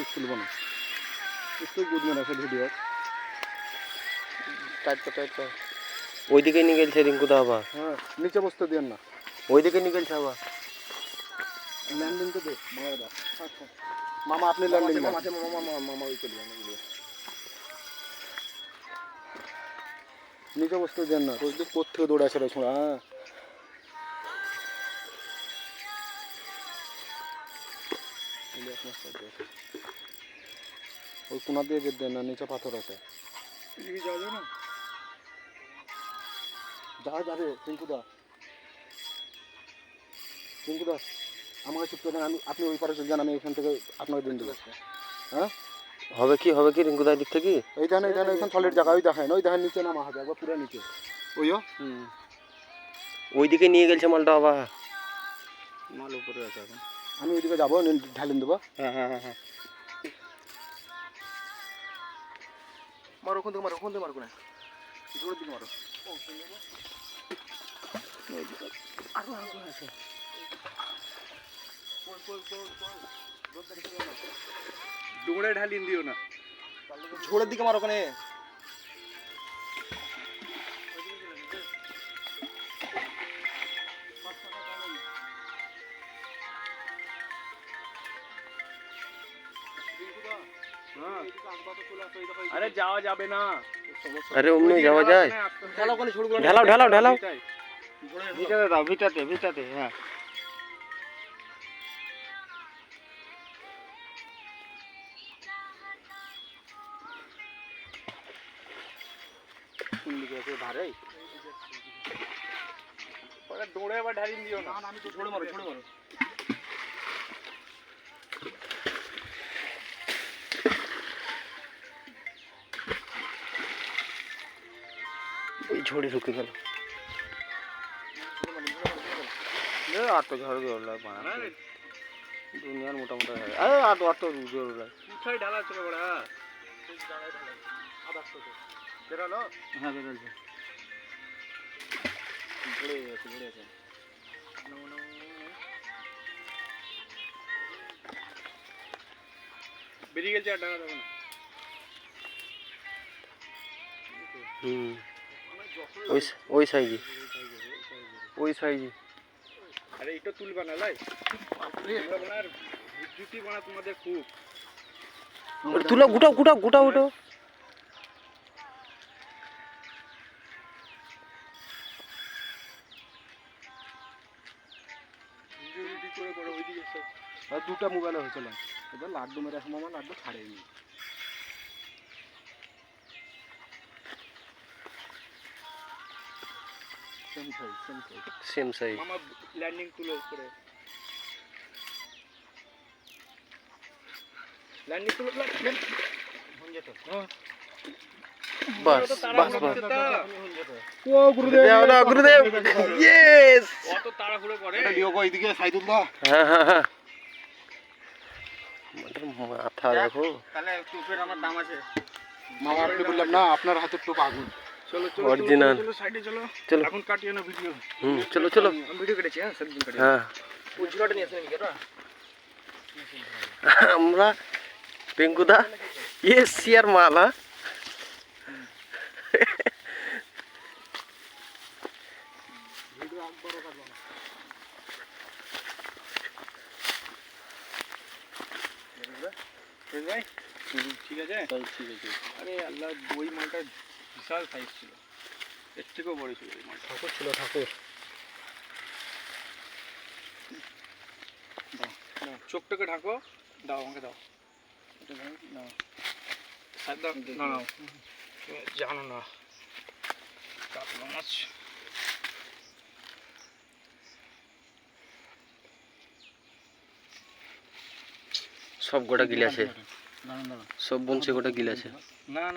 Risk তুলবো না। একটু বুঝবেন আছে ভিডিও টাইট কর টাইট কর। ওইদিকে নিয়ে গেছে রিঙ্কু দা আবার। হ্যাঁ নিচে বসতে দেন না। ওইদিকে নিয়ে গেছে আবার। ল্যান্ডিং তো দে মামারা মামা আপনি ল্যান্ডিং না মামা মামা মামা ওই করবে নিচে বসতে দেন না। তুই কোথেকে দৌড়ে আসে রে ছোঁড়া হ্যাঁ। ওই কোনা দিয়ে দেন না নিচে পাথর আছে। যাওয়া যায় না যা যাবে টিঙ্কুদা টিঙ্কুদা আমাকে চুপ করে আমি আপনি ওই পারে চলে যান আমি এখান থেকে আপনাকে দিন দেবো। হ্যাঁ? হবে কি হবে কি রিঙ্কু দার দিক থেকে? এই দেখেন এই দেখেন এখানে সলিড জায়গা ওই দেখেন ওই দেখেন নিচে নামা হবে একবার পুরো নিচে। ওইও? হুম। ওইদিকে নিয়ে গেছে মালটা আবার। মাল উপরে আছে এখন। আমি ওইদিকে যাব ঢালিন দেবো। হ্যাঁ হ্যাঁ হ্যাঁ হ্যাঁ। মারো ওখান থেকে মারো ওখান থেকে মারো কোনে? জোরের দিকে মারো। আরও আরও আছে ডুমড়ে ঢালিন দিও না। ঝোড়ের দিকে মারো ওখানে। আরে যাওয়া যাবে না আরে অমনি যাওয়া যায় ঢালাও ওখানে ঝোড়গুলো ঢালাও ঢালাও ঢালাও ভিটাতে দাও ভিটাতে ভিটাতে হ্যাঁ কোন দিকে আছে ধারে দৌড়ে আবার ঢালিন দিও না আমি তো ঝোড়ে মারো ঝোড়ে মারো ঝড়ে ঢুকে গেল। আর তো ঝড় জোর লাগে দুনিয়ার মোটা মোটা আরে আর তো আর তো জোর লাগে উঠাই ঢালা ছিল বড়া? বেরোলো? হ্যাঁ বেরোলছে ঝোড়ে আছে বেরিয়ে গেছে আর ডাঙা হুম। ওই ওই সাইজে। ওই সাইজে। আরে এটা তুলবা না লাই। বানার বিদ্যুতি বানা তোমাদের খুব। তুলো গুটাও গুটাও গুটাও উঠো দুটা মোবাইলে হয়েছিল এবার লাড্ডু মেরে এখন আমার লাড্ডু ছাড়েনি। Same size same size same size মামা ল্যান্ডিং তুলো করে ল্যান্ডিং তুলো বাস বাস বাস ও গুরুদেব দেও না গুরুদেব! ইয়েস অত তাড়াহুড়ো করে লিও গো এদিকে সাইদুল দা হ্যাঁ হ্যাঁ হ্যাঁ আমাদের মাথা দেখো তাহলে টুপের আমার দাম আছে মামা আপনি বললাম না আপনার হাতের টোপ আগুন চলো চলো Original. চলো সাইডে চলো চলো এখন কাটিও না ভিডিও হুম চলো চলো আমি ভিডিও কেটেছি হ্যাঁ সেদিন কেটেছি হ্যাঁ ওই ঝুলাটা নিয়ে আসেন কেটে আমরা পিঙ্কুদা ইয়ে সিয়ার মালা ভাই ঠিক আছে ঠিক আছে আরে আল্লাহ ওই মালটা বিশাল সাইজ ছিল। এর থেকেও বড় ছিল ওই মালটা। ঠাকুর ছিল ঠাকুর। দাও, চোখটাকে ঢাকো। দাও আমাকে দাও। জানো না। কাতলা মাছ। সব গোটা গিলাছে সব বনছে গোটা গিলাছে না না।